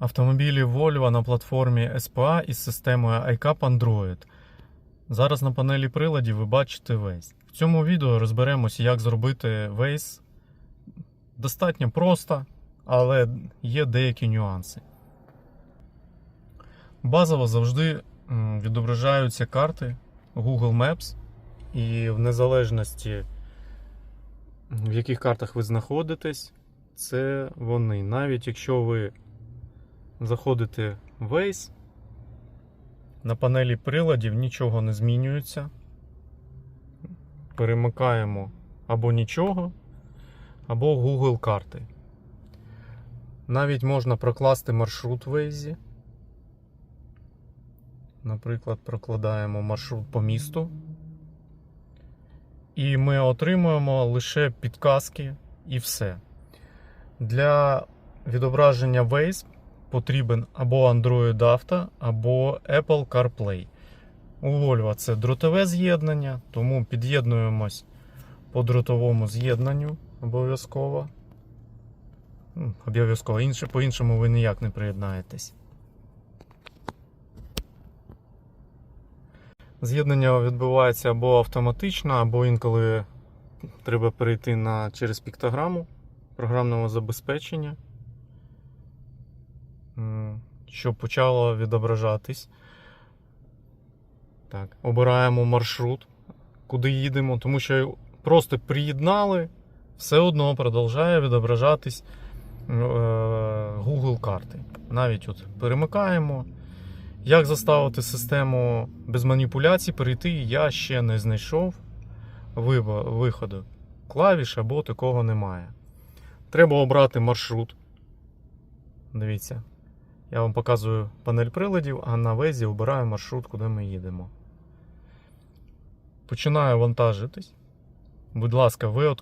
Автомобілі Volvo на платформі SPA із системою iCap Android. Зараз на панелі приладів ви бачите Waze. В цьому відео розберемося, як зробити Waze. Достатньо просто, але є деякі нюанси. Базово завжди відображаються карти Google Maps, і в незалежності, в яких картах ви знаходитесь, це вони. Навіть якщо ви заходите в Waze, на панелі приладів нічого не змінюється. Перемикаємо або нічого, або Google карти. Навіть можна прокласти маршрут в Waze. Наприклад, прокладаємо маршрут по місту. І ми отримуємо лише підказки і все. Для відображення Waze потрібен або Android Auto, або Apple CarPlay. У Volvo це дротове з'єднання, тому під'єднуємось по дротовому з'єднанню обов'язково. Обов'язково інше, по-іншому ви ніяк не приєднаєтесь. З'єднання відбувається або автоматично, або інколи треба перейти на, через піктограму програмного забезпечення, м, щоб почало відображатись. Так, обираємо маршрут, куди їдемо, тому що просто приєднали, все одно продовжує відображатись е, Google карти. Навіть от перемикаємо. Як заставити систему без маніпуляцій перейти, я ще не знайшов виходу. Клавіш або такого немає. Треба обрати маршрут. Дивіться, я вам показую панель приладів, а на везі обираю маршрут, куди ми їдемо. Починаю вантажитись. Будь ласка, ви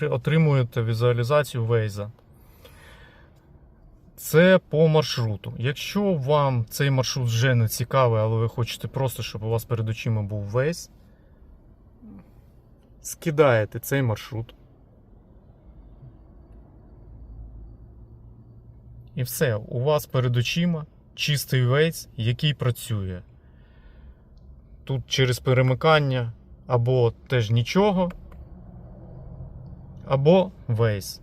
отримуєте візуалізацію Waze. Це по маршруту. Якщо вам цей маршрут вже не цікавий, але ви хочете просто, щоб у вас перед очима був Waze, скидаєте цей маршрут. І все, у вас перед очима чистий Waze, який працює. Тут через перемикання або теж нічого, або Waze.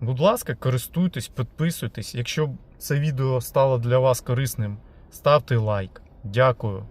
Будь ласка, користуйтесь, підписуйтесь. Якщо це відео стало для вас корисним, ставте лайк. Дякую.